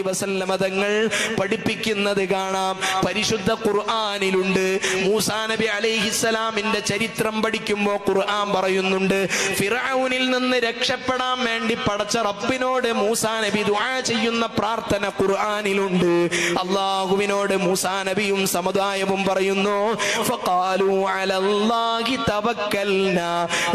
അലൈഹി വസല്ലമ തങ്ങൾ പഠിപ്പിക്കുന്നത് കാണാം. പരിശുദ്ധ ഖുർആനിലുണ്ട്. മൂസാ നബി അലൈഹിസ്സലാമിന്റെ ചരിത്രം പഠിക്കുമ്പോൾ ഖുർആൻ പറയുന്നുണ്ട് ഫിറൌനിൽ നിന്ന് രക്ഷപ്പെടാൻ വേണ്ടി പടച്ച റബ്ബിനോട് മൂസാ നബി ദുആ ചെയ്യുന്ന പ്രാർത്ഥന ഖുർആനിലുണ്ട്. അള്ളാഹുവിനോട് മൂസാ നബിയും സമുദായവും പറയുന്നു ഫഖാലു അലല്ലാഹി തവക്കൽനാ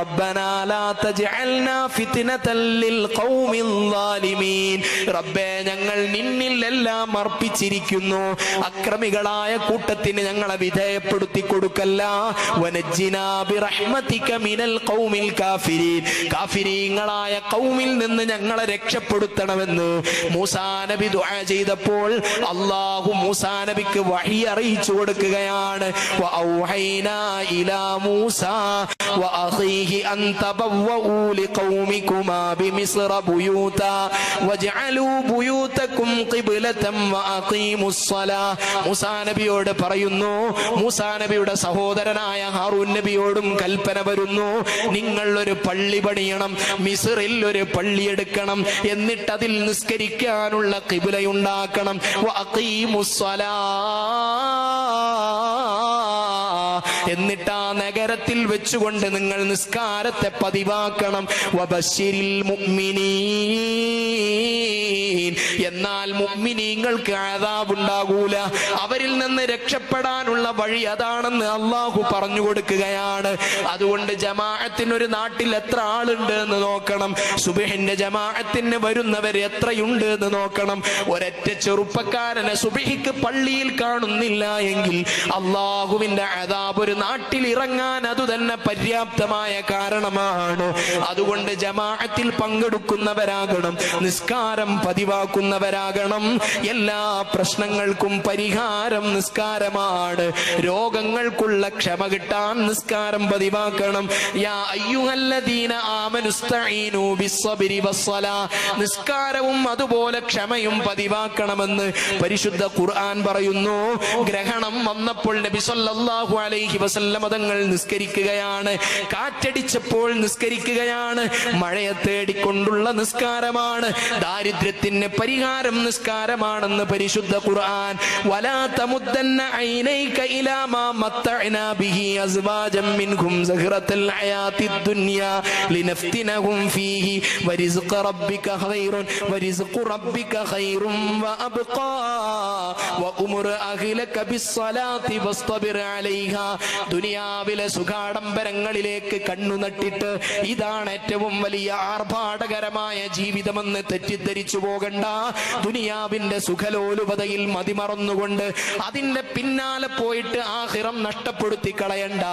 റബ്ബനാ ലാ തജ്അൽനാ ഫിത്നതൻ ലിൽ ഖൗമിൽ ളാലിമീൻ റബ്ബേ ഞങ്ങൾ നിന്നിൽ എല്ലാം അർപ്പിച്ചിരിക്കുന്നു. അക്രമികളായ കൂട്ടത്തിന് ഞങ്ങളെ വിധേയപ്പെടുത്തി കൊടുക്കല്ല. മിനൽ ഖൗമിൽ കാഫിരീൻ. കാഫിരീങ്ങളായ ഖൗമിൽ നിന്ന് ഞങ്ങളെ രക്ഷപ്പെടുത്തണമെന്ന് മൂസാ നബി ദുആ ചെയ്തപ്പോൾ അല്ലാഹു മൂസാ നബിക്ക് വഹി അറിയിച്ചു കൊടുക്കുകയാണ്. ഇലാ മൂസാ وأخيه أن تبوؤوا لقومكما بمصر بيوتا واجعلوا بيوتكم قبلة وأقيموا الصلاة മൂസാ നബിയോട് പറയുന്നു മൂസാ നബിയുടെ സഹോദരനായ ഹാറൂൻ നബിയോടും കൽപ്പന വരുന്നു നിങ്ങൾ ഒരു പള്ളി പണിയണം മിസ്റിൽ ഒരു പള്ളി എടുക്കണം എന്നിട്ട് അതിൽ നിസ്കരിക്കാനുള്ള കിബിലയുണ്ടാക്കണം എന്നിട്ട് ആ നഗരത്തിൽ വെച്ചുകൊണ്ട് നിങ്ങൾ നിസ്കാരത്തെ പതിവാക്കണം. വബശിരിൽ മുഅ്മിനീൻ. എന്നാൽ മുഅ്മിനീങ്ങൾക്ക് ആദാബുണ്ടാകൂല അവരിൽ നിന്ന് രക്ഷപ്പെടാനുള്ള വഴി അതാണെന്ന് അള്ളാഹു പറഞ്ഞു കൊടുക്കുകയാണ്. അതുകൊണ്ട് ജമാഅത്തിന് ഒരു നാട്ടിൽ എത്ര ആളുണ്ട് എന്ന് നോക്കണം. സുബിഹിന്റെ ജമാഅത്തിന് വരുന്നവർ എത്രയുണ്ട് എന്ന് നോക്കണം. ഒരൊറ്റ ചെറുപ്പക്കാരനെ സുബിഹിക്ക് പള്ളിയിൽ കാണുന്നില്ല എങ്കിൽ അള്ളാഹുവിന്റെ അതാബ് ഒരു നാട്ടിൽ ഇറങ്ങാൻ അത് തന്നെ പര്യാപ്തമായ കാരണമാണ്. അതുകൊണ്ട് ജമാഅത്തിൽ പങ്കെടുക്കുന്നവരാകണം. നിസ്കാരം പതിവാക്കുന്നവരാകണം എല്ലാ പ്രശ്നങ്ങൾക്കും പരിഹാരം നിസ്കാരമാണ്. രോഗങ്ങൾക്കുള്ള ക്ഷമ കിട്ടാൻ നിസ്കാരം പതിവാക്കണം. യാ അയ്യുഹല്ലദീന നിസ്കാരവും അതുപോലെ ക്ഷമയും പതിവാക്കണമെന്ന് പരിശുദ്ധ ഖുർആൻ പറയുന്നു. ഗ്രഹണം വന്നപ്പോൾ നബി സല്ലല്ലാഹു അലൈഹി വസല്ലമ തങ്ങൾ നിസ്കരിക്കുകയാണ്. കാറ്റടിച്ചപ്പോൾ നിസ്കരിക്കുകയാണ്. മഴയെ തേടിക്കൊണ്ടുള്ള നിസ്കാരമാണ്. ദാരിദ്ര്യത്തിന് പരിഹാരം നിസ്കാരമാണെന്ന് പരിശുദ്ധ ഖുർആൻ. വലാ ഇലാ മാ ബിഹി അസ്വാജം സഖറത്തുൽ ഫീഹി വരിസ്ഖ റബ്ബിക വരിസ്ഖ റബ്ബിക വഅബ്ഖാ അലൈഹാ. ദുനിയാവിലെ സുഖാഡംബരങ്ങളിലേക്ക് കണ്ണു നട്ടിട്ട് ഇതാണ് ഏറ്റവും വലിയ ആർഭാടകരമായ ജീവിതമെന്ന് തെറ്റിദ്ധരിച്ചു പോകണ്ട. ദുനിയാവിന്റെ സുഖലോലുപതയിൽ മതിമറന്നുകൊണ്ട് അതിന്റെ പിന്നാലെ പോയിട്ട് ആഹിറം നഷ്ടപ്പെടുത്തി കളയണ്ട.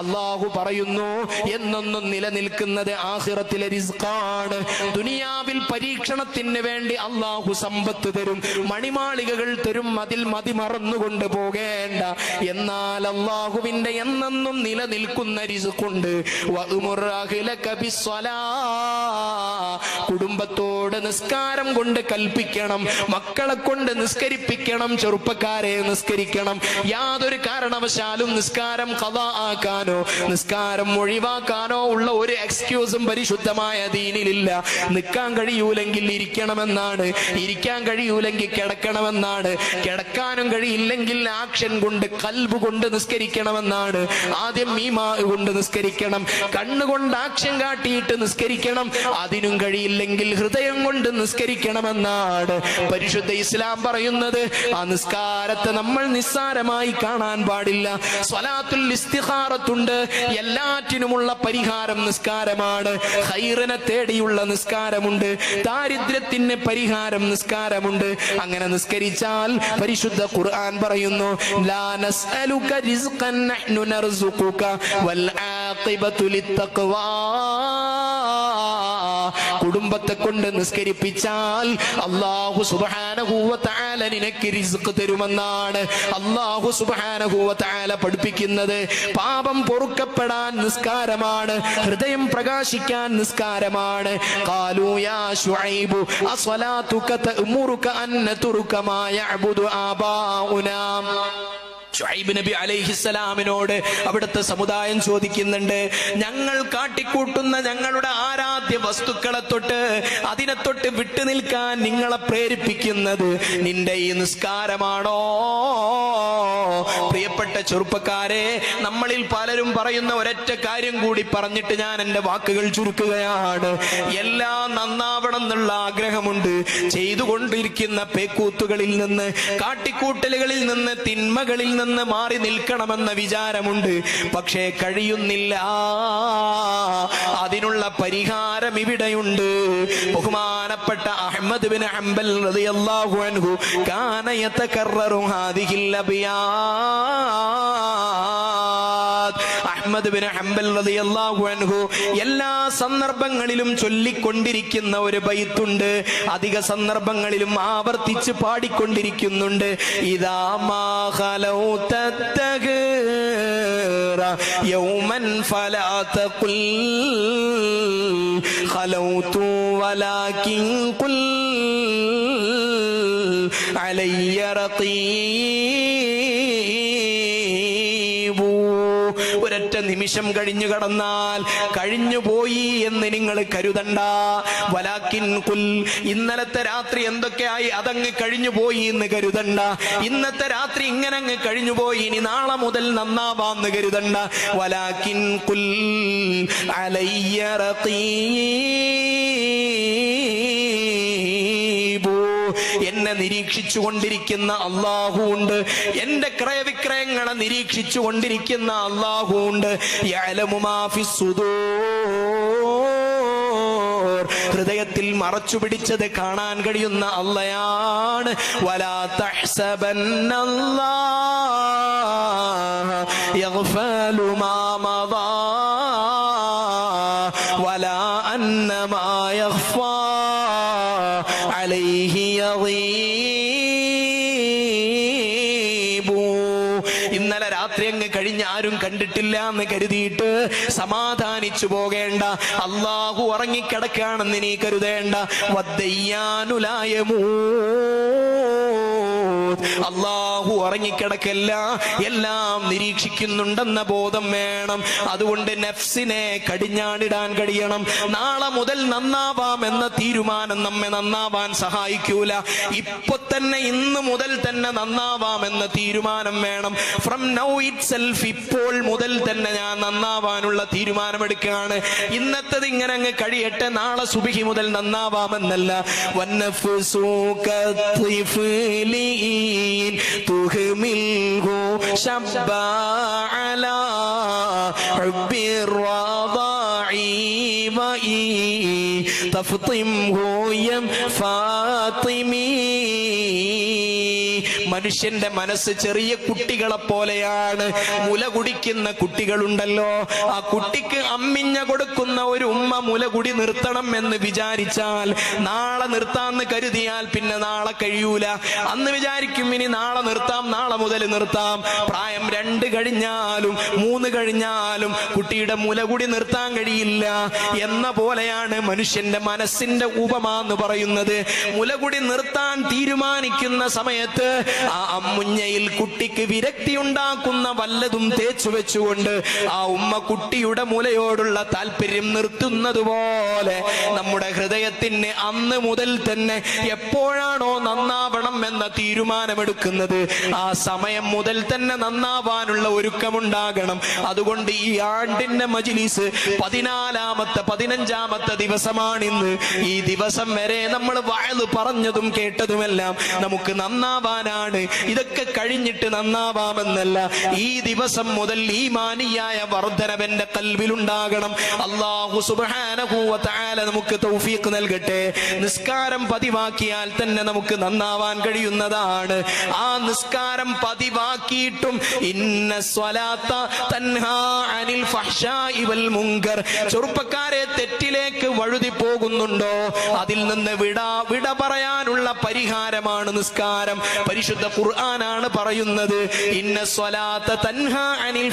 അള്ളാഹു പറയുന്നു എന്നൊന്നും നിലനിൽക്കുന്നത് ആഹിറത്തിലെ റിസ്ക്കാണ്. ദുനിയാവിൽ പരീക്ഷണത്തിന് വേണ്ടി അള്ളാഹു സമ്പത്ത് തരും മണിമാളികകൾ തരും അതിൽ മതിമറന്നുകൊണ്ട് പോകേണ്ട. എന്നാൽ അള്ളാഹുവിന്റെ എന്നെന്നും നിലനിൽക്കുന്ന റിസ്ക്കുണ്ട്. കുടുംബത്തോട് നിസ്കാരം കൊണ്ട് കൽപ്പിക്കണം മക്കളെ കൊണ്ട് നിസ്കരിപ്പിക്കണം. ചെറുപ്പക്കാരെ നിസ്കരിക്കണം. യാതൊരു കാരണവശാലും നിസ്കാരം കഥ ആക്കാനോ നിസ്കാരം ഒഴിവാക്കാനോ ഉള്ള ഒരു എക്സ്ക്യൂസും പരിശുദ്ധമായ ദീനിലില്ല. നിൽക്കാൻ കഴിയൂലെങ്കിൽ ഇരിക്കണമെന്നാണ്. ഇരിക്കാൻ കഴിയൂലെങ്കിൽ കിടക്കണമെന്നാണ്. കിടക്കാനും കഴിയില്ലെങ്കിൽ ആക്ഷൻ കൊണ്ട് കൽബ് കൊണ്ട് നിസ്കരിക്കണമെന്നാണ്. ആദ്യം മീമാ കൊണ്ട് നിസ്കരിക്കണം. കണ്ണുകൊണ്ട് ആക്ഷൻ കാട്ടിയിട്ട് നിസ്കരിക്കണം. അതിനും കഴിയില്ലെങ്കിൽ ഹൃദയം കൊണ്ട് നിസ്കരിക്കണമെന്നാണ്. പരിശുദ്ധ ഇസ്ലാം പറയുന്നത് ആ നിസ്കാരത്തെ നമ്മൾ നിസ്സാരമായി കാണാൻ പാടില്ല. സ്വലാത്തുൽ ഇസ്തിഹാറത്തുണ്ട് എല്ലാറ്റിനുമുള്ള പരിഹാരം നിസ്കാരമാണ്. ഹൈറിനെ തേടിയുള്ള നിസ്കാരമുണ്ട്. ദാരിദ്ര്യത്തിന് പരിഹാരം നിസ്കാരമുണ്ട്. അങ്ങനെ നിസ്കരിച്ചാൽ പരിശുദ്ധ ഖുർആൻ പറയുന്നു ലാ നസ്അലുക റിസ്ഖൻ നഹ്നു നർസുഖുക വൽ ആഖിബത്തു ലിത്തഖ്വാ. കുടുംബത്തെ കൊണ്ട് നിസ്കരിപ്പിച്ചാൽ അള്ളാഹു സുബാനഹൂവത്താല നിനക്ക് റിസ്ക് തരുമെന്നാണ് അള്ളാഹു സുബാനഹൂവത്താല പഠിപ്പിക്കുന്നത്. പാപം പൊറുക്കപ്പെടാൻ നിസ്കാരമാണ് ഹൃദയം പ്രകാശിക്കാൻ നിസ്കാരമാണ്. കാലൂയാ ശുഐബു അസ്വലാതുക തഅ്മുറുക അൻ നതുറുക മാ യഅബുദു ആബാഉനാ. ഷുഹൈബ് നബി അലൈഹിസ്സലാമിനോട് അവിടുത്തെ സമുദായം ചോദിക്കുന്നുണ്ട് ഞങ്ങൾ കാട്ടിക്കൂട്ടുന്ന ഞങ്ങളുടെ ആരാധ്യ വസ്തുക്കളെ തൊട്ട് അതിനെ തൊട്ട് വിട്ടു നിൽക്കാൻ നിങ്ങളെ പ്രേരിപ്പിക്കുന്നത് നിന്റെ ഈ നിസ്കാരമാണോ? പ്രിയപ്പെട്ട ചെറുപ്പക്കാരെ നമ്മളിൽ പലരും പറയുന്ന ഒരൊറ്റ കാര്യം കൂടി പറഞ്ഞിട്ട് ഞാൻ എന്റെ വാക്കുകൾ ചുരുക്കുകയാണ്. എല്ലാം നന്നാവണം എന്നുള്ള ആഗ്രഹമുണ്ട്. ചെയ്തുകൊണ്ടിരിക്കുന്ന പേക്കൂത്തുകളിൽ നിന്ന് കാട്ടിക്കൂട്ടലുകളിൽ നിന്ന് തിന്മകളിൽ നിന്ന് മാറി നിൽക്കണമെന്ന വിചാരമുണ്ട്. പക്ഷേ കഴിയുന്നില്ല. അതിനുള്ള പരിഹാരം ഇവിടെയുണ്ട്. ബഹുമാനപ്പെട്ട അഹമ്മദ് ബിൻ ഹംബൽ റളിയല്ലാഹു അൻഹു കാന അബിയാത് അഹമ്മദ് ബിൻ ഹംബൽ റളിയല്ലാഹു അൻഹു എല്ലാ സന്ദർഭങ്ങളിലും ചൊല്ലിക്കൊണ്ടിരിക്കുന്ന ഒരു ബൈത്തുണ്ട്. അധിക സന്ദർഭങ്ങളിലും ആവർത്തിച്ച് പാടിക്കൊണ്ടിരിക്കുന്നുണ്ട്. ഇദാ മാ യൗമൻ ഫലാ തഖുൽ ഖലൗതു വലാകിൻ കുൽ അലയ്യ റഖീബ് നിമിഷം കഴിഞ്ഞു കടന്നാൽ കഴിഞ്ഞു പോയി എന്ന് നിങ്ങൾ കരുതണ്ട. വലാക്കിൻ കുൽ ഇന്നലത്തെ രാത്രി എന്തൊക്കെയായി അതങ്ങ് കഴിഞ്ഞു പോയി എന്ന് കരുതണ്ട. ഇന്നത്തെ രാത്രി ഇങ്ങനെ അങ്ങ് കഴിഞ്ഞു പോയി ഇനി നാളെ മുതൽ നന്നാവാന്ന് കരുതണ്ട. വലാക്കിൻ കുൽ അലയ്യ എന്നെ നിരീക്ഷിച്ചു കൊണ്ടിരിക്കുന്ന അള്ളാഹു ഉണ്ട് എന്റെ ക്രയവിക്രയങ്ങളെ നിരീക്ഷിച്ചു കൊണ്ടിരിക്കുന്ന അള്ളാഹു ഉണ്ട്. ഹൃദയത്തിൽ മറച്ചു പിടിച്ചത് കാണാൻ കഴിയുന്ന അള്ളയാണ്. വലാ യഗ്ഫലു മാ മദാ. വലാ കണ്ടിട്ടില്ല എന്ന് കരുതിയിട്ട് സമാധാനിച്ചു പോകേണ്ട. അള്ളാഹു ഉറങ്ങിക്കിടക്കാണെന്ന് നീ കരുതേണ്ട. വദ്ദയ്യാനുലായമൂ. അള്ളാഹു ഉറങ്ങിക്കിടക്കല്ല എല്ലാം നിരീക്ഷിക്കുന്നുണ്ടെന്ന ബോധം വേണം. അതുകൊണ്ട് നഫ്സിനെ കടിഞ്ഞാണിടാൻ കഴിയണം. നാളെ മുതൽ നന്നാവാം എന്ന തീരുമാനം നമ്മെ നന്നാവാൻ സഹായിക്കൂല. ഇപ്പൊ തന്നെ ഇന്ന് മുതൽ തന്നെ നന്നാവാം എന്ന തീരുമാനം വേണം. ഫ്രം നൗ ഇറ്റ് സെൽഫ് ഇപ്പോൾ മുതൽ തന്നെ ഞാൻ നന്നാവാനുള്ള തീരുമാനമെടുക്കുകയാണ്. ഇന്നത്തത് ഇങ്ങനെ അങ്ങ് കഴിയട്ടെ നാളെ സുബിഹി മുതൽ നന്നാവാമെന്നല്ല. വന്നഫ് تهمله شبا على حب الرضاع وإي تفطمه يم فاطمي മനുഷ്യന്റെ മനസ്സ് ചെറിയ കുട്ടികളെ പോലെയാണ്. മുല കുടിക്കുന്ന കുട്ടികളുണ്ടല്ലോ. ആ കുട്ടിക്ക് അമ്മിഞ്ഞ കൊടുക്കുന്ന ഒരു ഉമ്മ മുല കുടി നിർത്തണം എന്ന് വിചാരിച്ചാൽ നാളെ നിർത്താന്ന് കരുതിയാൽ പിന്നെ നാളെ കഴിയൂല. അന്ന് വിചാരിക്കും ഇനി നാളെ നിർത്താം നാളെ മുതൽ നിർത്താം. പ്രായം രണ്ട് കഴിഞ്ഞാലും മൂന്ന് കഴിഞ്ഞാലും കുട്ടിയുടെ മുല കൂടി നിർത്താൻ കഴിയില്ല. എന്ന പോലെയാണ് മനുഷ്യന്റെ മനസ്സിന്റെ ഉപമ എന്ന് പറയുന്നത് മുലകുടി നിർത്താൻ തീരുമാനിക്കുന്ന സമയത്ത് ആ അമ്മുഞ്ഞയിൽ കുട്ടിക്ക് വിരക്തി ഉണ്ടാക്കുന്ന വല്ലതും തേച്ചു വെച്ചുകൊണ്ട് ആ ഉമ്മ കുട്ടിയുടെ മുലയോടുള്ള താല്പര്യം നിർത്തുന്നത് പോലെ നമ്മുടെ ഹൃദയത്തിന് അന്ന് മുതൽ തന്നെ എപ്പോഴാണോ നന്നാവണം എന്ന തീരുമാനമെടുക്കുന്നത് ആ സമയം മുതൽ തന്നെ നന്നാവാനുള്ള ഒരുക്കമുണ്ടാകണം. അതുകൊണ്ട് ഈ ആണ്ടിന്റെ മജിലിസ് പതിനാലാമത്തെ പതിനഞ്ചാമത്തെ ദിവസമാണിന്ന്. ഈ ദിവസം വരെ നമ്മൾ വയൽ പറഞ്ഞതും കേട്ടതുമെല്ലാം നമുക്ക് നന്നാവാനാണ്. ഇതൊക്കെ കഴിഞ്ഞിട്ട് നന്നാവാമെന്നല്ല ഈ ദിവസം മുതൽ ഈ മാനിയായ വർധനവന്റെ കൽവിലുണ്ടാകണം. അള്ളാഹു സുബാനകൂവത്താല നമുക്ക് തൗഫീഖ് നൽകട്ടെ. നിസ്കാരം പതിവാക്കിയാൽ തന്നെ നമുക്ക് നന്നാവാൻ കഴിയുന്നതാണ്. ആ നിസ്കാരം പതിവാക്കിയിട്ടും ഇന്ന സ്വലാത്ത തൻഹാ അനിൽ ഇവൽ വൽ മുങ്കർ. ചെറുപ്പക്കാരെ തെറ്റിലേക്ക് വഴുതി പോകുന്നുണ്ടോ? അതിൽ നിന്ന് വിട വിട പറയാനുള്ള പരിഹാരമാണ് നിസ്കാരം. പരിശുദ്ധ ഖുർആനാണ് പറയുന്നത് ഇന്ന സ്വലാത്ത തൻഹാ അനിൽ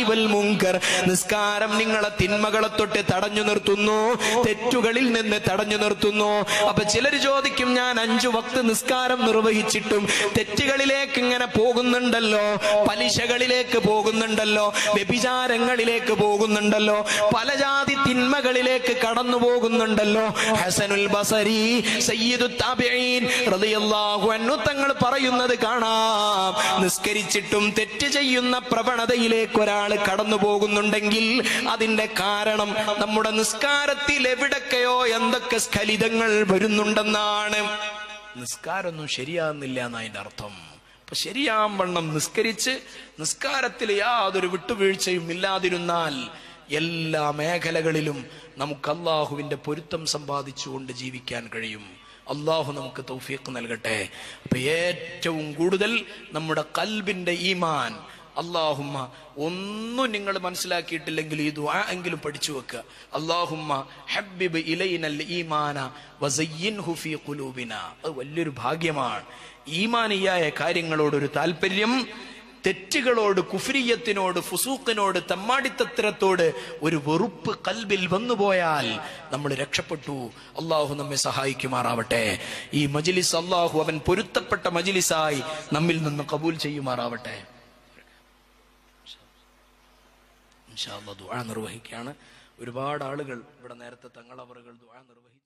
ഇവൽ വൽ മുങ്കർ. നിസ്കാരം നിങ്ങളെ തിന്മകളെ തൊട്ട് തടഞ്ഞു നിർത്തുന്നു തെറ്റുകളിൽ നിന്ന് തടഞ്ഞു നിർത്തുന്നു. അപ്പൊ ചിലർ ചോദിക്കും ഞാൻ അഞ്ചു വക്ത് നിസ്കാരം നിർവഹിച്ചിട്ടും തെറ്റുകളിലേക്ക് ഇങ്ങനെ പോകുന്നുണ്ടല്ലോ പലിശകളിലേക്ക് പോകുന്നുണ്ടല്ലോ വ്യഭിചാരങ്ങളിലേക്ക് പോകുന്നുണ്ടല്ലോ പല ജാതി തിന്മകളിലേക്ക് കടന്നു പോകുന്നുണ്ടല്ലോ. ഹസനുൽ ബസരി സയ്യിദു റളിയല്ലാഹു അൻഹു തങ്ങൾ പറയുന്നത് കാണാം. നിസ്കരിച്ചിട്ടും തെറ്റ് ചെയ്യുന്ന പ്രവണതയിലേക്ക് ഒരാൾ കടന്നു പോകുന്നുണ്ടെങ്കിൽ അതിന്റെ കാരണം നമ്മുടെ നിസ്കാരത്തിൽ എവിടൊക്കെയോ എന്തൊക്കെ സ്ഖലിതങ്ങൾ വരുന്നുണ്ടെന്നാണ്. നിസ്കാരമൊന്നും ശരിയാകുന്നില്ല എന്നതിന്റെ അർത്ഥം. അപ്പൊ ശരിയാവണ്ണം നിസ്കരിച്ച് നിസ്കാരത്തിൽ യാതൊരു വിട്ടുവീഴ്ചയും ഇല്ലാതിരുന്നാൽ എല്ലാ മേഖലകളിലും നമുക്ക് അള്ളാഹുവിന്റെ പൊരുത്തം സമ്പാദിച്ചുകൊണ്ട് ജീവിക്കാൻ കഴിയും. അള്ളാഹു നമുക്ക് തൗഫീഖ് നൽകട്ടെ. അപ്പൊ ഏറ്റവും കൂടുതൽ നമ്മുടെ കൽബിന്റെ ഈമാൻ അള്ളാഹുമ്മ ഒന്നും നിങ്ങൾ മനസ്സിലാക്കിയിട്ടില്ലെങ്കിൽ ഈ ദുആ എങ്കിലും പഠിച്ചു വെക്കുക. അള്ളാഹുമ്മ ഹബ്ബിബ് ഇലൈനൽ ഈമാന വസയ്യിൻഹു ഫീ ഖുലൂബിന. അത് വലിയൊരു ഭാഗ്യമാണ്. ഈമാനിയായ കാര്യങ്ങളോടൊരു താല്പര്യം തെറ്റുകളോട് കുഫ്രിയത്തിനോട് ഫുസൂക്കിനോട് തമ്മാടിത്തത്തിരത്തോട് ഒരു വെറുപ്പ് കൽബിൽ വന്നുപോയാൽ നമ്മൾ രക്ഷപ്പെട്ടു. അള്ളാഹു നമ്മെ സഹായിക്കുമാറാവട്ടെ. ഈ മജിലിസ് അള്ളാഹു അവൻ പൊരുത്തപ്പെട്ട മജിലിസായി നമ്മിൽ നിന്ന് കബൂൽ ചെയ്യുമാറാവട്ടെ. ഇൻഷാ അല്ലാ ദുആ നിർവഹിക്കുകയാണ്. ഒരുപാട് ആളുകൾ ഇവിടെ നേരത്തെ തങ്ങളവറുകൾ ദുആ നിർവഹിച്ചു.